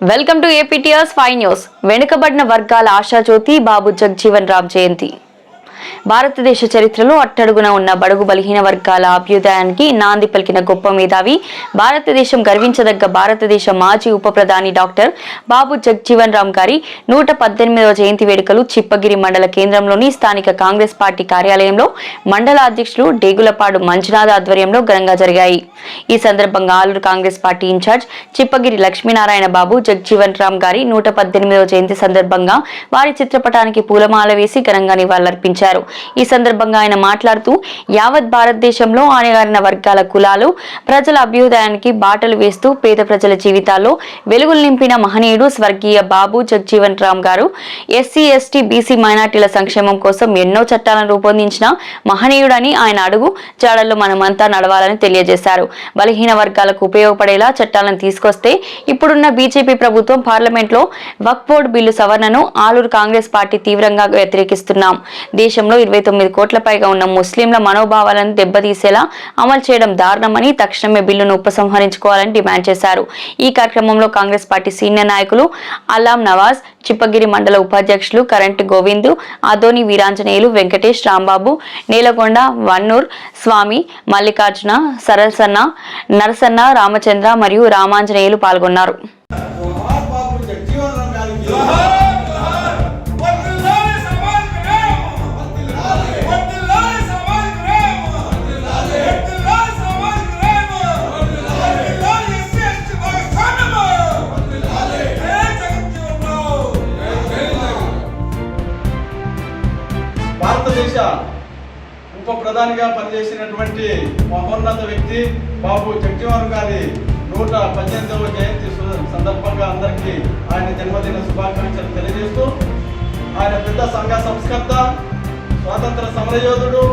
Welcome to APTRS five news వెనుకబడిన వర్గాల ఆశాజ్యోతి బాబు జగ్జీవన్ రామ్ జయంతి. భారతదేశ చరిత్రలో అట్టడుగున ఉన్న బడుగు బలహీన వర్గాల అభ్యుదయానికి నాంది పలికిన గొప్ప మేధావి భారతదేశం గర్వించదగ్గ భారతదేశ మాజీ ఉప ప్రధాని డాక్టర్ బాబు జగ్జీవన్ రామ్ గారి నూట పద్దెనిమిదవ జయంతి వేడుకలు చిప్పగిరి మండల కేంద్రంలోని స్థానిక కాంగ్రెస్ పార్టీ కార్యాలయంలో మండల అధ్యక్షులు డేగులపాడు మంజునాథ్ ఆధ్వర్యంలో ఘనంగా జరిగాయి. ఈ సందర్భంగా Aluru Congress party incharge Chippagiri Lakshminarayana Babu Jagjivan Ram గారి నూట పద్దెనిమిదవ జయంతి సందర్భంగా వారి చిత్రపటానికి పూలమాల వేసి ఘనంగా నివాళులర్పించారు. ఈ సందర్భంగా ఆయన మాట్లాడుతూ యావత్ భారతదేశంలో అణగారిన వర్గాల కులాలు ప్రజల అభ్యుదయానికి బాటలు వేస్తూ పేద ప్రజల జీవితాల్లో వెలుగులు నింపిన మహనీయుడు స్వర్గీయ బాబు జగ్జీవన్ రామ్ గారు. ఎస్సీ ఎస్టీ బీసీ మైనార్టీల సంక్షేమం కోసం ఎన్నో చట్టాలను రూపొందించిన మహనీయుడని ఆయన అడుగు జాడల్లో మనమంతా నడవాలని తెలియజేశారు. బలహీన వర్గాలకు ఉపయోగపడేలా చట్టాలను తీసుకొస్తే ఇప్పుడున్న బీజేపీ ప్రభుత్వం పార్లమెంట్లో వక్ బోర్డు బిల్లు సవరణను ఆలూరు కాంగ్రెస్ పార్టీ తీవ్రంగా వ్యతిరేకిస్తున్నాం. దేశంలో ఇరవై తొమ్మిది కోట్ల పైగా ఉన్న ముస్లింల మనోభావాలను దెబ్బతీసేలా అమలు చేయడం దారుణమని తక్షణమే బిల్లును ఉపసంహరించుకోవాలని డిమాండ్ చేశారు. ఈ కార్యక్రమంలో కాంగ్రెస్ పార్టీ సీనియర్ నాయకులు అలాం నవాజ్ చిప్పగిరి మండల ఉపాధ్యక్షులు కరెంట్ గోవిందు అదోని వీరాంజనేయులు వెంకటేష్ రాంబాబు నేలగొండ వన్నూర్ స్వామి మల్లికార్జున సరసన్న నరసన్న రామచంద్ర మరియు రామాంజనేయులు పాల్గొన్నారు. భారతదేశ ఉప ప్రధానిగా పనిచేసినటువంటి మహోన్నత వ్యక్తి బాబు జగజీవన్ గారి నూట పద్దెనిమిదవ జయంతి సందర్భంగా అందరికీ ఆయన జన్మదిన శుభాకాంక్షలు తెలియజేస్తూ ఆయన పెద్ద సంఘ సంస్కర్త స్వాతంత్ర సమరయోధుడు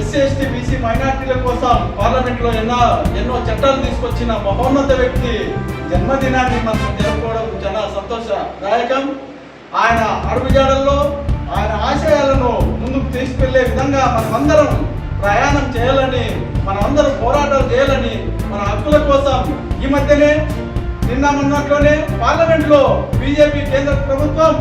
ఎస్సీ ఎస్టీ బీసీ మైనార్టీల కోసం పార్లమెంట్లో ఎన్నో ఎన్నో చట్టాలు తీసుకొచ్చిన మహోన్నత వ్యక్తి జన్మదినాన్ని మనం జరుపుకోవడం చాలా సంతోషదాయకం. ఆయన అడుగుజాడల్లో ఆయన ఆశ ఆశయాలను ముందుకు తీసుకెళ్ళే విధంగా మనమందరం ప్రయాణం చేయాలని మనమందరం పోరాటాలు చేయాలని మన హక్కుల కోసం ఈ మధ్యనే నిన్న మొన్నట్లోనే పార్లమెంట్లో బీజేపీ కేంద్ర ప్రభుత్వం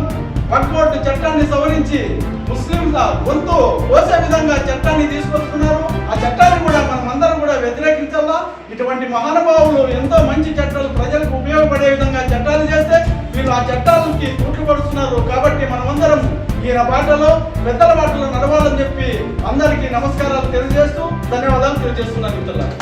వక్ఫ్ చట్టాన్ని సవరించి ముస్లింల గొంతు కోసే విధంగా చట్టాన్ని తీసుకొస్తున్నారు. ఆ చట్టాన్ని కూడా మనం అందరం కూడా వ్యతిరేకించాలా? ఇటువంటి మహానుభావులు ఎంతో మంచి చట్టాలు ప్రజలకు ఉపయోగపడే విధంగా చట్టాలు చేస్తే వీళ్ళు ఆ చట్టాలకి తూట్లు పడుతున్నారు కాబట్టి మనమందరం ఈయన పాటలో పెద్దల పాటలో నడవాలని చెప్పి అందరికీ నమస్కారాలు తెలియజేస్తూ ధన్యవాదాలు తెలియజేస్తున్నాను మిత్రులారా.